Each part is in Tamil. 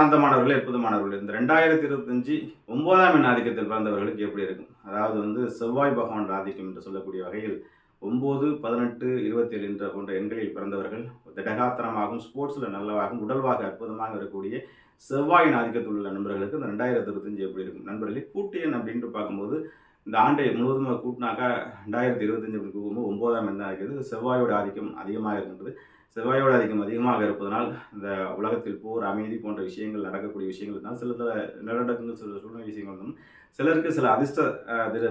ஆனந்தமானவர்கள் அற்புதமானவர்கள். இந்த ரெண்டாயிரத்தி இருபத்தஞ்சு ஒன்பதாம் எண் ஆதிக்கத்தில் பிறந்தவர்களுக்கு எப்படி இருக்கும்? அதாவது வந்து செவ்வாய் பகவான் ஆதிக்கம் என்று சொல்லக்கூடிய வகையில் ஒம்பது பதினெட்டு இருபத்தேழு என்ற போன்ற எண்களில் பிறந்தவர்கள் திடகாத்திரமாகவும் ஸ்போர்ட்ஸில் நல்லவாகவும் உடல்வாக அற்புதமாக இருக்கக்கூடிய செவ்வாயின் ஆதிக்கத்தில் உள்ள நண்பர்களுக்கு இந்த ரெண்டாயிரத்தி இருபத்தஞ்சு எப்படி இருக்கும்? நண்பர்களே கூட்டு எண் அப்படின்ட்டு பார்க்கும்போது இந்த ஆண்டை முழுவதுமாக கூட்டினாக்கா ரெண்டாயிரத்தி இருபத்தஞ்சு அப்படி கூகும்போது ஒன்பதாம் எண்ணாக இருக்கிறது செவ்வாயோட ஆதிக்கம் அதிகமாக இருக்கின்றது. செவ்வாயோட அதிகம் அதிகமாக இருப்பதனால் இந்த உலகத்தில் போர் அமைதி போன்ற விஷயங்கள் நடக்கக்கூடிய விஷயங்கள் தான் சில நிலநடுக்கங்கள் சில சூழ்நிலை விஷயங்கள் சிலருக்கு சில அதிர்ஷ்ட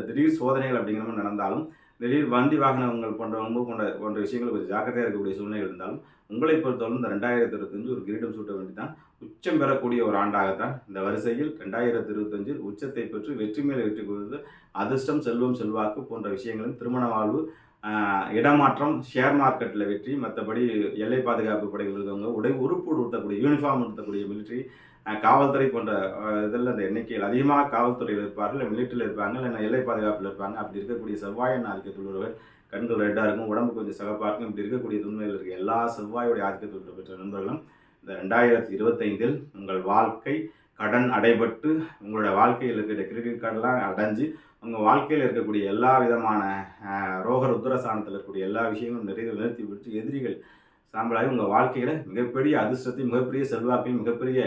திடீர் சோதனைகள் அப்படிங்கிற மாதிரி நடந்தாலும் திடீர் வண்டி வாகனங்கள் போன்ற ரொம்ப போன்ற போன்ற விஷயங்கள் கொஞ்சம் ஜாக்கிரதையாக இருக்கக்கூடிய சூழ்நிலை இருந்தாலும் உங்களை பொறுத்தவரை இந்த ரெண்டாயிரத்தி இருபத்தஞ்சு ஒரு கிரீடம் சூட்ட வேண்டிதான். உச்சம் பெறக்கூடிய ஒரு ஆண்டாகத்தான் இந்த வரிசையில் ரெண்டாயிரத்தி இருபத்தஞ்சில் உச்சத்தை பெற்று வெற்றி மேலே வெற்றி கொடுத்து அதிர்ஷ்டம் செல்வம் செல்வாக்கு போன்ற விஷயங்களும் திருமண வாழ்வு இடமாற்றம் ஷேர் மார்க்கெட்டில் வெற்றி மற்றபடி எல்லை பாதுகாப்பு படைகள் இருக்கவங்க உடை உறுப்பு உடுத்தக்கூடிய யூனிஃபார்ம் உடுத்தக்கூடிய மிலிட்ரி காவல்துறை போன்ற இதில் அந்த எண்ணிக்கையில் அதிகமாக காவல்துறையில் இருப்பார்கள் இல்லை மிலிட்டரியில் இருப்பாங்க இல்லை எல்லை பாதுகாப்பில் இருப்பாங்க. அப்படி இருக்கக்கூடிய செவ்வாயின் ஆதிக்கத்தில் கண்கள் ரெட்டாக இருக்கும் உடம்பு கொஞ்சம் சிறப்பாக இருக்கும். இப்படி இருக்கக்கூடிய துண்மையில் இருக்க எல்லா செவ்வாயுடைய ஆதிக்கத்துள்ள பெற்ற நண்பர்களும் இந்த ரெண்டாயிரத்தி இருபத்தைந்தில் உங்கள் வாழ்க்கை கடன் அடைபட்டு உங்களோட வாழ்க்கையில் இருக்கிற கிரெடிட் கார்டெலாம் அடைஞ்சு உங்கள் வாழ்க்கையில் இருக்கக்கூடிய எல்லா விதமான ரோக ருத்ரஸ்தானத்தில் இருக்கக்கூடிய எல்லா விஷயங்களும் நிறைய நிறுத்தி விட்டு எதிரிகள் சாம்பலாகி உங்கள் வாழ்க்கையில் மிகப்பெரிய அதிர்ஷ்டத்தையும் மிகப்பெரிய செல்வாக்கையும் மிகப்பெரிய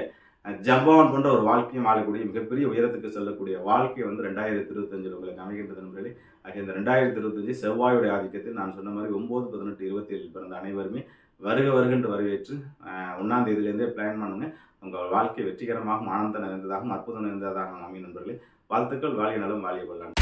அஹ், ஜம்பவான் போன்ற ஒரு வாழ்க்கையும் வாழக்கூடிய மிகப்பெரிய உயரத்துக்கு செல்லக்கூடிய வாழ்க்கை வந்து ரெண்டாயிரத்தி இருபத்தஞ்சில் உங்களுக்கு அமைகின்றது நண்பர்களே. ஆகிய இந்த ரெண்டாயிரத்தி இருபத்தஞ்சு செவ்வாயுடைய ஆதிக்கத்தில் நான் சொன்ன மாதிரி ஒம்பது பதினெட்டு இருபத்தி ஏழில் பிறந்த அனைவருமே வருக வருகின்ற வரவேற்று ஒன்றாம் தேதியிலேருந்தே பிளான் பண்ணுங்க. உங்கள் வாழ்க்கை வெற்றிகரமாகவும் ஆனந்த நிறைந்ததாகவும் அற்புதம் நிறைந்ததாகவும் அமையும் நண்பர்களே. வாழ்த்துக்கள் வாழிய நலம் வாழிய கொள்ளலாம்